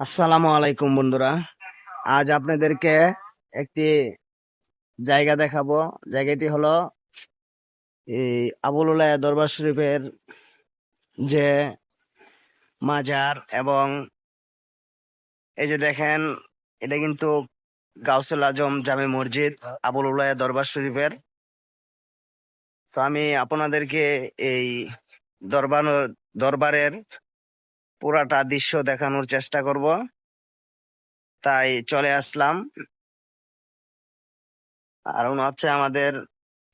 আসসালামু আলাইকুম, বন্ধুরা। আজ আপনাদেরকে একটি জায়গা দেখাবো। জায়গাটি হলো এই আবুল উলায়া দরবার শরীফের যে মাজার এবং এই যে দেখেন, এটা কিন্তু গাউসুল আজম জামে মসজিদ, আবুল উলায়া দরবার শরীফের। তো আমি আপনাদেরকে এই দরবার, দরবারের পুরাটা দৃশ্য দেখানোর চেষ্টা করব। তাই চলে আসলাম। আর উনি হচ্ছে আমাদের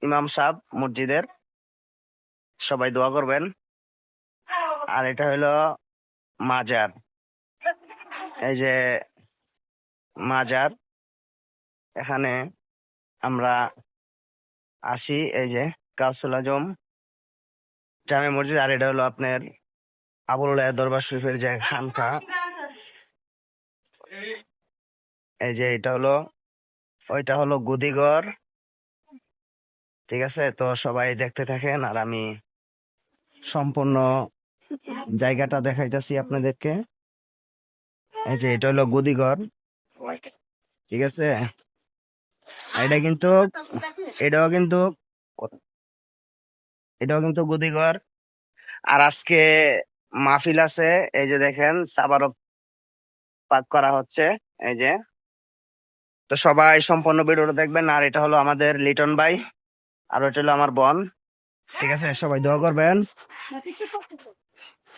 ইমাম সাহেব মসজিদের। সবাই দোয়া করবেন। আর এটা হলো মাজার। এই যে মাজার। এখানে আমরা আসি। এই যে কাউসুল আজম জামে মসজিদ। আর এটা হলো আপনার আবুল দরবার শরীফের যে খানকা এই যে এটা হলো, ওইটা হলো গুদিঘর ঠিক আছে? তো সবাই দেখতে থাকেন আর আমি সম্পূর্ণ জায়গাটা দেখাইতেছি আপনাদেরকে। এই যে এটা হলো গুদিঘর ঠিক আছে? এটা কিন্তু, এটাও কিন্তু এটাও কিন্তু গুদিঘর আর আজকে মাহফিল আছে, এই যে দেখেন, তাবারক পাক করা হচ্ছে, এই যে। তো সবাই সম্পূর্ণ ভিডিওটা দেখবেন, আর এটা হলো আমাদের লিটন ভাই, আর ওটা হলো আমার বোন। ঠিক আছে, সবাই দোয়া করবেন।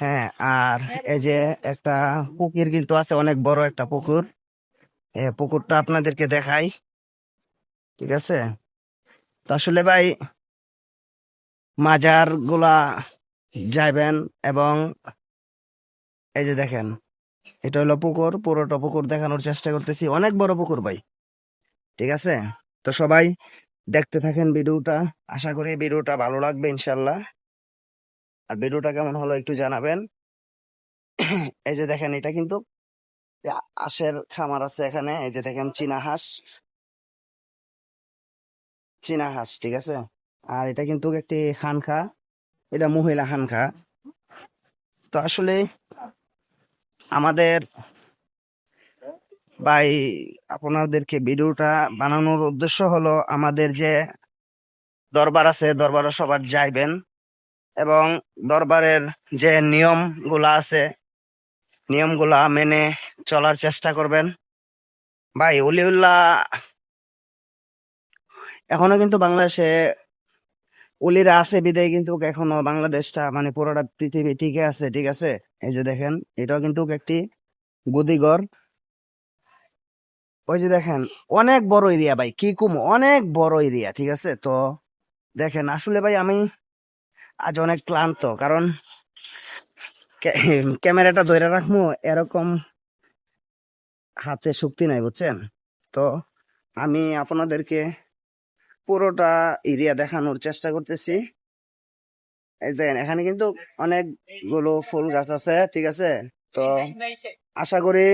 হ্যাঁ আর এই যে একটা পুকুর কিন্তু আছে, অনেক বড় একটা পুকুর। পুকুরটা আপনাদেরকে দেখাই। ঠিক আছে? তো আসলে ভাই মাজারগুলা যাইবেন এবং এই যে দেখেন, এটা হলো পুকুর, পুরোটা পুকুর দেখানোর চেষ্টা করতেছি। অনেক বড় পুকুর ভাই, ঠিক আছে? তো সবাই দেখতে থাকেন ভিডিওটা। আশা করি ভিডিওটা ভালো লাগবে ইনশাল্লাহ আর ভিডিওটা কেমন হলো একটু জানাবেন। এই যে দেখেন, এটা কিন্তু হাঁসের খামার আছে এখানে। এই যে দেখেন, চীনা হাঁস। চীনা হাঁস, ঠিক আছে? আর এটা কিন্তু একটি খানখা। এটা মহিলা খানখা তো আসলে আমাদের ভাই আপনাদেরকে ভিডিওটা বানানোর উদ্দেশ্য হলো আমাদের যে দরবার আছে, দরবারে সবার যাইবেন এবং দরবারের যে নিয়মগুলা আছে, নিয়মগুলা মেনে চলার চেষ্টা করবেন। ভাই উলিউল্লাহ এখনও কিন্তু বাংলাদেশে উলিরা আছে, বিদায় কিন্তু এখনও বাংলাদেশটা মানে পুরোটা পৃথিবী টিকে আছে, ঠিক আছে? এই যে দেখেন, এটাও কিন্তু একটি গুদিঘর ওই যে দেখেন, অনেক বড় এরিয়া ভাই, কি কুম, অনেক বড় এরিয়া, ঠিক আছে? তো দেখেন, আসলে ভাই আমি আজ অনেক ক্লান্ত, কারণ ক্যামেরাটা ধরে রাখব এরকম হাতে শক্তি নাই, বুঝছেন? তো আমি আপনাদেরকে পুরোটা এরিয়া দেখানোর চেষ্টা করতেছি। এই দেখেন, এখানে কিন্তু অনেকগুলো ফুল গাছ আছে, ঠিক আছে? তো আশা করি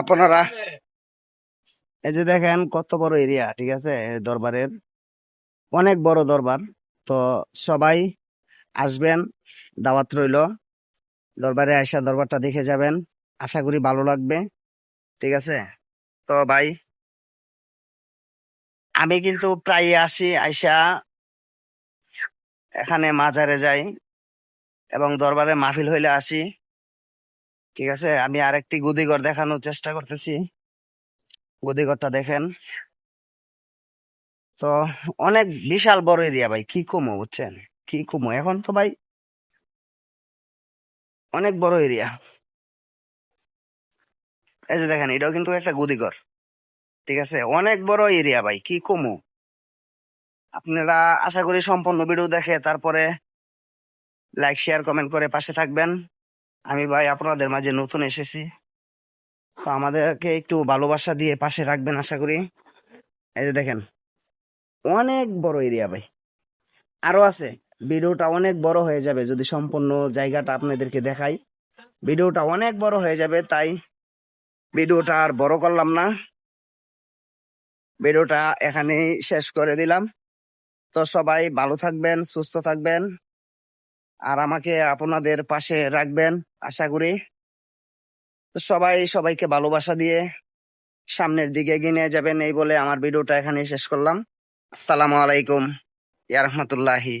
আপনারা এই যে দেখেন, কত বড় এরিয়া ঠিক আছে? দরবারের অনেক বড় দরবার। তো সবাই আসবেন, দাওয়াত রইল। দরবারে আয়সা দরবারটা দেখে যাবেন। আশা করি ভালো লাগবে, ঠিক আছে? তো ভাই আমি কিন্তু প্রায় আসি, আইসা এখানে মাজারে যাই এবং দরবারে মাহফিল হইলে আসি। ঠিক আছে? আমি আরেকটি গুদিঘর দেখানোর চেষ্টা করতেছি। গুদিঘরটা দেখেন। তো অনেক বিশাল বড় এরিয়া ভাই, কি কমো বুঝছেন? কি কমো? এখন তো ভাই অনেক বড় এরিয়া। এই যে দেখেন, এটাও কিন্তু একটা গুদিঘর ঠিক আছে? অনেক বড় এরিয়া ভাই, কি কমো? আপনারা আশা করি সম্পূর্ণ ভিডিও দেখে তারপরে লাইক শেয়ার কমেন্ট করে পাশে থাকবেন। আমি ভাই আপনাদের মাঝে নতুন এসেছি। তো আমাদেরকে একটু ভালোবাসা দিয়ে পাশে রাখবেন আশা করি। এই যে দেখেন, অনেক বড় এরিয়া ভাই। আরও আছে। ভিডিওটা অনেক বড় হয়ে যাবে যদি সম্পূর্ণ জায়গাটা আপনাদেরকে দেখাই। ভিডিওটা অনেক বড় হয়ে যাবে, তাই ভিডিওটা আর বড় করলাম না। ভিডিওটা এখানেই শেষ করে দিলাম। তো সবাই ভালো থাকবেন, সুস্থ থাকবেন। আর আমাকে আপনাদের পাশে রাখবেন, আশা করি। তো সবাই সবাইকে ভালোবাসা দিয়ে সামনের দিকে এগিয়ে নিয়ে যাবেন এই বলে আমার ভিডিওটা এখানে শেষ করলাম। আসসালামু আলাইকুম। ইয়া রহমতুল্লাহি